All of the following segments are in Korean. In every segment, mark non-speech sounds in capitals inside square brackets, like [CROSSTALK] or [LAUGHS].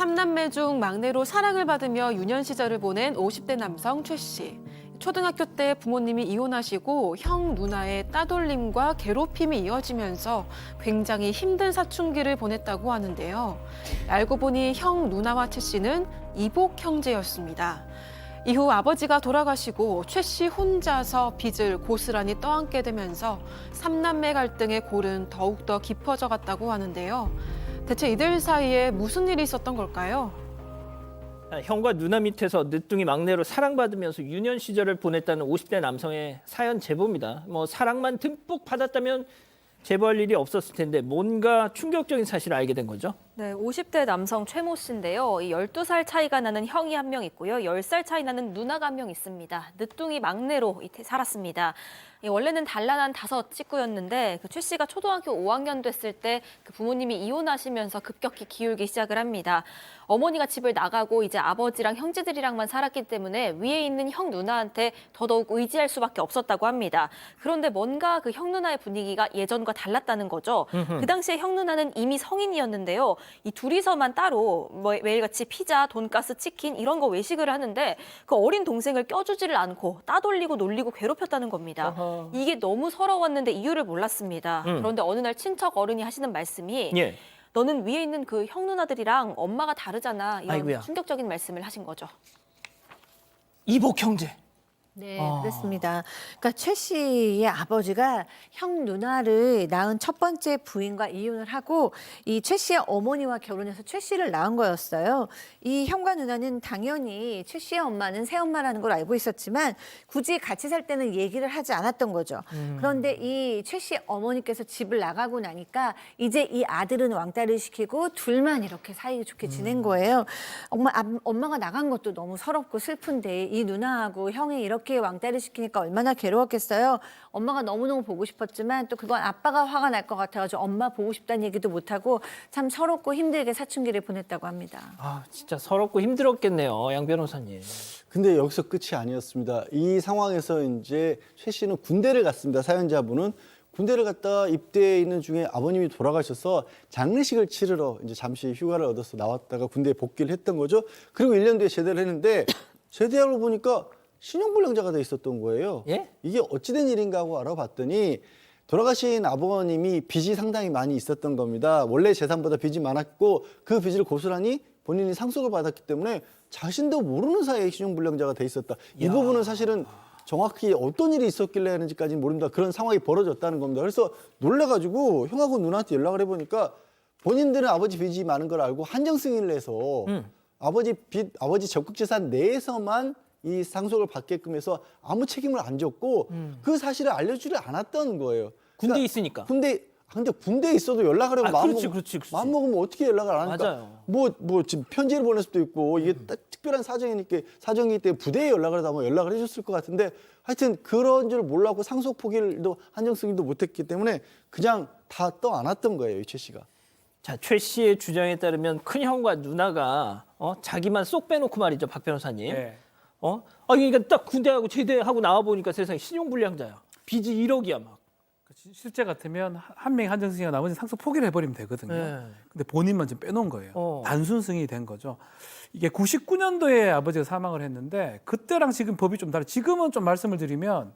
삼남매 중 막내로 사랑을 받으며 유년 시절을 보낸 50대 남성 최 씨. 초등학교 때 부모님이 이혼하시고 형 누나의 따돌림과 괴롭힘이 이어지면서 굉장히 힘든 사춘기를 보냈다고 하는데요. 알고 보니 형 누나와 최 씨는 이복 형제였습니다. 이후 아버지가 돌아가시고 최 씨 혼자서 빚을 고스란히 떠안게 되면서 삼남매 갈등의 골은 더욱더 깊어져 갔다고 하는데요. 대체 이들 사이에 무슨 일이 있었던 걸까요? 아, 형과 누나 밑에서 늦둥이 막내로 사랑받으면서 유년 시절을 보냈다는 50대 남성의 사연 제보입니다. 뭐 사랑만 듬뿍 받았다면 제보할 일이 없었을 텐데 뭔가 충격적인 사실을 알게 된 거죠. 네, 50대 남성 최모 씨인데요. 이 12살 차이가 나는 형이 한 명 있고요. 10살 차이 나는 누나가 한 명 있습니다. 늦둥이 막내로 이태- 살았습니다. 이 원래는 단란한 다섯 식구였는데 그 최 씨가 초등학교 5학년 됐을 때 그 부모님이 이혼하시면서 급격히 기울기 시작을 합니다. 어머니가 집을 나가고 이제 아버지랑 형제들이랑만 살았기 때문에 위에 있는 형 누나한테 더더욱 의지할 수밖에 없었다고 합니다. 그런데 뭔가 그 형 누나의 분위기가 예전과 달랐다는 거죠. 그 당시에 형 누나는 이미 성인이었는데요. 이 둘이서만 따로 뭐 매일같이 피자, 돈가스, 치킨 이런 거 외식을 하는데 그 어린 동생을 껴주지를 않고 따돌리고 놀리고 괴롭혔다는 겁니다. 어허. 이게 너무 서러웠는데 이유를 몰랐습니다. 음. 그런데 어느 날 친척 어른이 하시는 말씀이 예. 너는 위에 있는 그 형 누나들이랑 엄마가 다르잖아. 이런 아이고야. 충격적인 말씀을 하신 거죠. 이복 형제. 네, 아. 그렇습니다. 그러니까 최 씨의 아버지가 형 누나를 낳은 첫 번째 부인과 이혼을 하고 이 최 씨의 어머니와 결혼해서 최 씨를 낳은 거였어요. 이 형과 누나는 당연히 최 씨의 엄마는 새엄마라는 걸 알고 있었지만 굳이 같이 살 때는 얘기를 하지 않았던 거죠. 그런데 이 최 씨의 어머니께서 집을 나가고 나니까 이제 이 아들은 왕따를 시키고 둘만 이렇게 사이 좋게 지낸 거예요. 엄마 암- 엄마가 나간 것도 너무 서럽고 슬픈데 이 누나하고 형이 이렇게 왕따를 시키니까 얼마나 괴로웠겠어요. 엄마가 너무너무 보고 싶었지만 또 그건 아빠가 화가 날 것 같아가지고 엄마 보고 싶다는 얘기도 못하고 참 서럽고 힘들게 사춘기를 보냈다고 합니다. 아 진짜 서럽고 힘들었겠네요, 양 변호사님. 근데 여기서 끝이 아니었습니다. 이 상황에서 이제 최 씨는 군대를 갔습니다. 사연자분은 군대를 갔다 입대해 있는 중에 아버님이 돌아가셔서 장례식을 치르러 이제 잠시 휴가를 얻어서 나왔다가 군대에 복귀를 했던 거죠. 그리고 1년 뒤에 제대를 했는데 제대하고 보니까 신용불량자가 돼 있었던 거예요. 예? 이게 어찌된 일인가 하고 알아봤더니 돌아가신 아버님이 빚이 상당히 많이 있었던 겁니다. 원래 재산보다 빚이 많았고 그 빚을 고스란히 본인이 상속을 받았기 때문에 자신도 모르는 사이에 신용불량자가 돼 있었다. 이 야. 부분은 사실은 정확히 어떤 일이 있었길래 하는지까지는 모릅니다. 그런 상황이 벌어졌다는 겁니다. 그래서 놀래가지고 형하고 누나한테 연락을 해보니까 본인들은 아버지 빚이 많은 걸 알고 한정 승인을 해서 음. 아버지 빚, 아버지 적극 재산 내에서만 이 상속을 받게끔 해서 아무 책임을 안 졌고 그 사실을 알려주지 않았던 거예요. 음. 군대 그러니까 있으니까. 군대 근데 군대에 있어도 연락을 하고 아, 마음 그렇지, 먹- 그렇지, 그렇지. 마음 먹으면 어떻게 연락을 안 하니까 맞아요. 음. 뭐뭐 지금 편지를 보낼 수도 있고 이게 딱 특별한 사정이니까 사정이기 때문에 부대에 연락을 하다 뭐 연락을 해줬을 것 같은데 하여튼 그런 줄 몰랐고 상속 포기도 한정 승인도 못했기 때문에 그냥 다 떠 안았던 거예요 이최 씨가. 자, 최 씨의 주장에 따르면 큰 형과 누나가 어, 자기만 쏙 빼놓고 말이죠, 박 변호사님. 네. 어? 아, 그러니까 딱 군대하고 제대하고 나와 보니까 세상에 신용불량자야. 빚이 1억이야 막. 그 시- 실제 같으면 한- 한 명이 한정 승인하고 나머지 상속 포기를 해버리면 되거든요. 네. 근데 본인만 지금 빼놓은 거예요. 어. 단순 승인이 된 거죠. 이게 99년도에 아버지가 사망을 했는데 그때랑 지금 법이 좀 다르. 지금은 좀 말씀을 드리면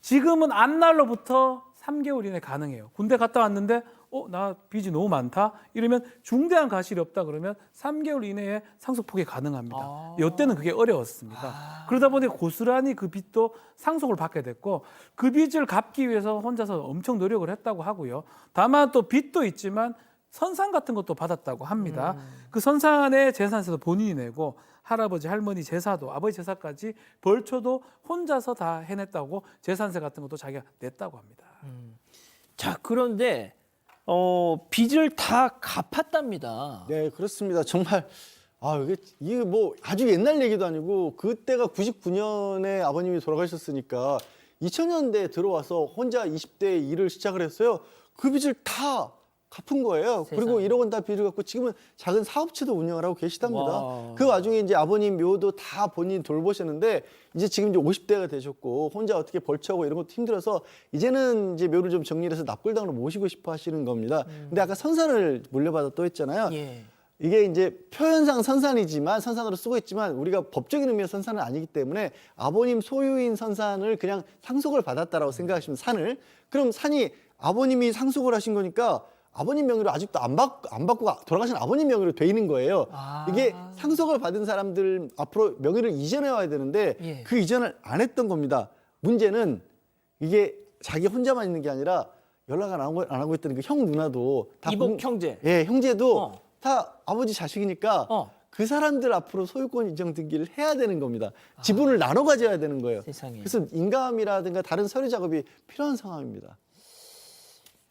지금은 안날로부터 3개월 이내 가능해요. 군대 갔다 왔는데 어 나 빚이 너무 많다 이러면 중대한 가실이 없다 그러면 3개월 이내에 상속 포기 가능합니다. 아. 이때는 그게 어려웠습니다. 그러다 보니 고스란히 그 빚도 상속을 받게 됐고 그 빚을 갚기 위해서 혼자서 엄청 노력을 했다고 하고요. 다만 또 빚도 있지만 선산 같은 것도 받았다고 합니다. 그 선산의 재산세도 본인이 내고 할아버지 할머니 제사도 아버지 제사까지 벌초도 혼자서 다 해냈다고 재산세 같은 것도 자기가 냈다고 합니다. 자, 그런데 어, 빚을 다 갚았답니다. 네, 그렇습니다. 정말 아 이게 이게 뭐 아주 옛날 얘기도 아니고 그때가 99년에 아버님이 돌아가셨으니까 2000년대에 들어와서 혼자 20대 일을 시작을 했어요. 그 빚을 다 갚은 거예요. 그리고 세상에. 1억 원 다 빚을 갖고 지금은 작은 사업체도 운영을 하고 계시답니다. 와. 그 와중에 이제 아버님 묘도 다 본인 돌보셨는데 이제 지금 이제 50대가 되셨고 혼자 어떻게 벌처하고 이런 것도 힘들어서 이제는 이제 묘를 좀 정리해서 납골당으로 모시고 싶어 하시는 겁니다. 근데 아까 선산을 물려받았다고 했잖아요. 예. 이게 이제 표현상 선산이지만 선산으로 쓰고 있지만 우리가 법적인 의미의 선산은 아니기 때문에 아버님 소유인 선산을 그냥 상속을 받았다라고 생각하시면 산을 그럼 산이 아버님이 상속을 하신 거니까 아버님 명의로 아직도 안, 받, 안 받고 돌아가신 아버님 명의로 돼 있는 거예요. 아. 이게 상속을 받은 사람들 앞으로 명의를 이전해 와야 되는데 예. 그 이전을 안 했던 겁니다. 문제는 이게 자기 혼자만 있는 게 아니라 연락 안 하고, 안 하고 있다는 그형 누나도 다 이복 공- 형제. 예, 형제도 어. 다 아버지 자식이니까 어. 그 사람들 앞으로 소유권 인정 등기를 해야 되는 겁니다. 지분을 나눠 가져야 되는 거예요. 아. 세상에. 그래서 인감이라든가 다른 서류 작업이 필요한 상황입니다.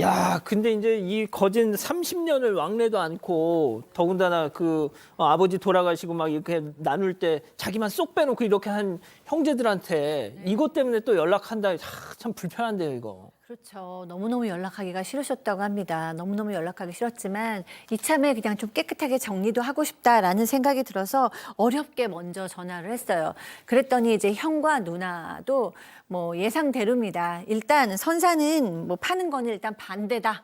야, 근데 이제 이 거진 30년을 왕래도 않고 더군다나 그 어, 아버지 돌아가시고 막 이렇게 나눌 때 자기만 쏙 빼놓고 이렇게 한 형제들한테 이것 때문에 또 연락한다. 아, 참 불편한데요, 이거. 그렇죠. 너무너무 연락하기가 싫으셨다고 합니다. 너무너무 연락하기 싫었지만 이참에 그냥 좀 깨끗하게 정리도 하고 싶다라는 생각이 들어서 어렵게 먼저 전화를 했어요. 그랬더니 이제 형과 누나도 뭐 예상대로입니다. 일단 선사는 뭐 파는 거는 일단 반대다.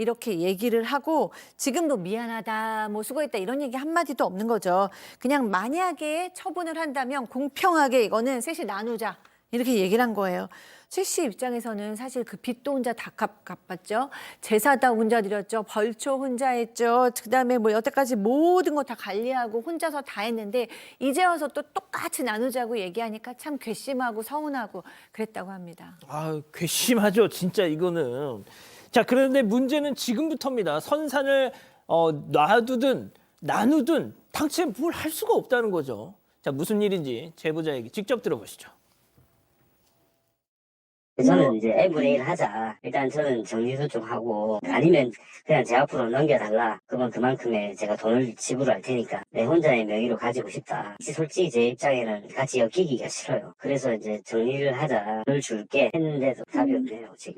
이렇게 얘기를 하고 지금도 미안하다, 뭐 수고했다 이런 얘기 한마디도 없는 거죠. 그냥 만약에 처분을 한다면 공평하게 이거는 셋이 나누자. 이렇게 얘기를 한 거예요. 최씨 입장에서는 사실 그 빚도 혼자 다 갚, 갚았죠. 제사 다 혼자 드렸죠. 벌초 혼자 했죠. 그다음에 뭐 여태까지 모든 거 다 관리하고 혼자서 다 했는데 이제 와서 또 똑같이 나누자고 얘기하니까 참 괘씸하고 서운하고 그랬다고 합니다. 아, 괘씸하죠. 진짜 이거는. 자, 그런데 문제는 지금부터입니다. 선산을 어, 놔두든 나누든 당최 뭘 할 수가 없다는 거죠. 자, 무슨 일인지 제보자 얘기 직접 들어보시죠. 저는 이제 N분의 1 하자. 일단 저는 정리도 좀 하고, 아니면 그냥 제 앞으로 넘겨달라. 그건 그만큼의 제가 돈을 지불할 테니까 내 혼자의 명의로 가지고 싶다. 솔직히 제 입장에는 같이 엮이기가 싫어요. 그래서 이제 정리를 하자. 를 줄게 했는데도 답이 없네요, 지금.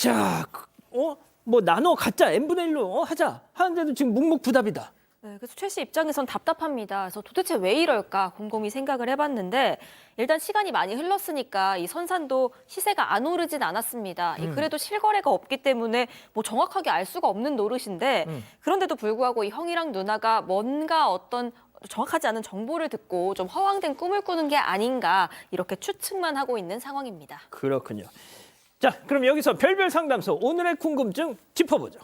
자, 그- 어? 뭐 나눠 갖자. n분의 1로 어, 하자. 하는데도 지금 묵묵부답이다. 네, 그래서 최 씨 입장에선 답답합니다. 그래서 도대체 왜 이럴까 곰곰이 생각을 해봤는데 일단 시간이 많이 흘렀으니까 이 선산도 시세가 안 오르진 않았습니다. 이 그래도 실거래가 없기 때문에 뭐 정확하게 알 수가 없는 노릇인데 음. 그런데도 불구하고 이 형이랑 누나가 뭔가 어떤 정확하지 않은 정보를 듣고 좀 허황된 꿈을 꾸는 게 아닌가 이렇게 추측만 하고 있는 상황입니다. 그렇군요. 자, 그럼 여기서 별별 상담소 오늘의 궁금증 짚어보죠.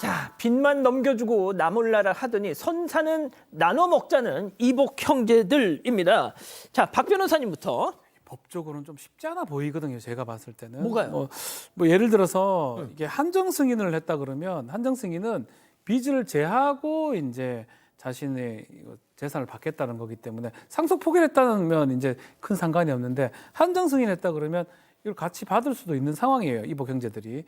자, 빚만 넘겨주고 나몰라라 하더니 선사는 나눠 먹자는 이복 형제들입니다. 자, 박 변호사님부터. 법적으로는 좀 쉽지 않아 보이거든요. 제가 봤을 때는. 뭐가요? 뭐, 뭐 예를 들어서 이게 한정 승인을 했다 그러면 한정 승인은 빚을 제하고 이제 자신의 재산을 받겠다는 거기 때문에 상속 포기했다면 이제 큰 상관이 없는데 한정 승인했다 그러면 이걸 같이 받을 수도 있는 상황이에요. 이복 형제들이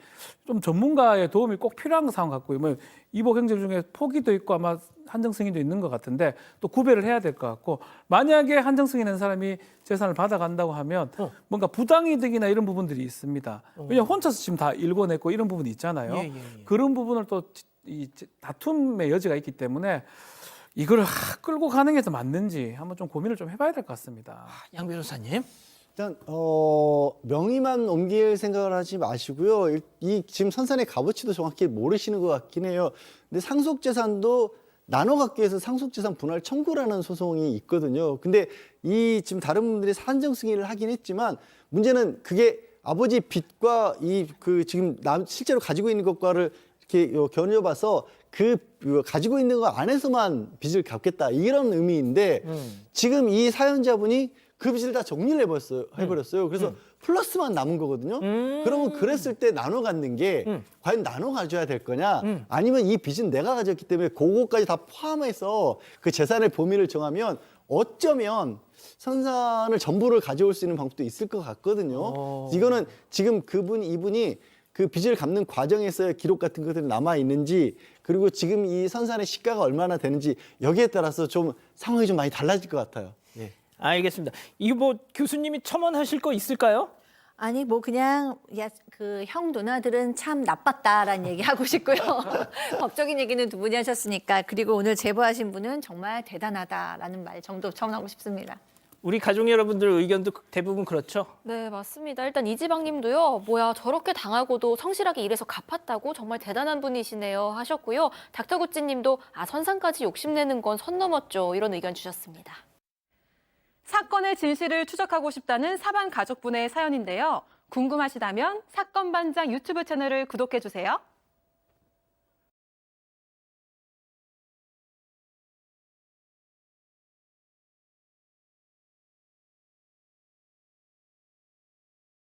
좀 전문가의 도움이 꼭 필요한 상황 같고요. 뭐 이복 형제 중에 포기도 있고 아마 한정 승인도 있는 것 같은데 또 구별을 해야 될 것 같고 만약에 한정 승인한 사람이 재산을 받아간다고 하면 어. 뭔가 부당이득이나 이런 부분들이 있습니다. 왜냐하면 혼자서 지금 다 일궈냈고 이런 부분이 있잖아요. 예, 예, 예. 그런 부분을 또 이 다툼의 여지가 있기 때문에 이걸 하- 끌고 가는 게 더 맞는지 한번 좀 고민을 좀 해봐야 될 것 같습니다. 양 변호사님. 일단 어, 명의만 옮길 생각을 하지 마시고요. 이- 이 지금 선산의 값어치도 정확히 모르시는 것 같긴 해요. 근데 상속 재산도 나눠 갖기 위해서 상속 재산 분할 청구라는 소송이 있거든요. 근데 이 지금 다른 분들이 산정 승인을 하긴 했지만 문제는 그게 아버지 빚과 이 그 지금 남 실제로 가지고 있는 것과를 이렇게 요 겨누어봐서 그 가지고 있는 거 안에서만 빚을 갚겠다 이런 의미인데 음. 지금 이 사연자분이 그 빚을 다 정리를 해버렸어요. 해버렸어요. 그래서 플러스만 남은 거거든요. 음. 그러면 그랬을 때 나눠 갖는 게 음. 과연 나눠 가져야 될 거냐? 음. 아니면 이 빚은 내가 가졌기 때문에 그거까지 다 포함해서 그 재산의 범위를 정하면 어쩌면 선산을 전부를 가져올 수 있는 방법도 있을 것 같거든요. 어. 이거는 지금 그분 이분이 그 빚을 갚는 과정에서의 기록 같은 것들이 남아 있는지 그리고 지금 이 선산의 시가가 얼마나 되는지 여기에 따라서 좀 상황이 좀 많이 달라질 것 같아요. 예. 알겠습니다. 이거 뭐 교수님이 첨언하실 거 있을까요? 아니 뭐 그냥 그형 누나들은 참 나빴다라는 얘기 하고 싶고요. [LAUGHS] 법적인 얘기는 두 분이 하셨으니까 그리고 오늘 제보하신 분은 정말 대단하다라는 말 정도 첨언하고 싶습니다. 우리 가족 여러분들 의견도 대부분 그렇죠. 네, 맞습니다. 일단 이지방 님도요, 뭐야, 저렇게 당하고도 성실하게 일해서 갚았다고 정말 대단한 분이시네요 하셨고요. 닥터구찌 님도 아, 선상까지 욕심내는 건 선 넘었죠. 이런 의견 주셨습니다. 사건의 진실을 추적하고 싶다는 사반 가족분의 사연인데요. 궁금하시다면 사건 반장 유튜브 채널을 구독해 주세요.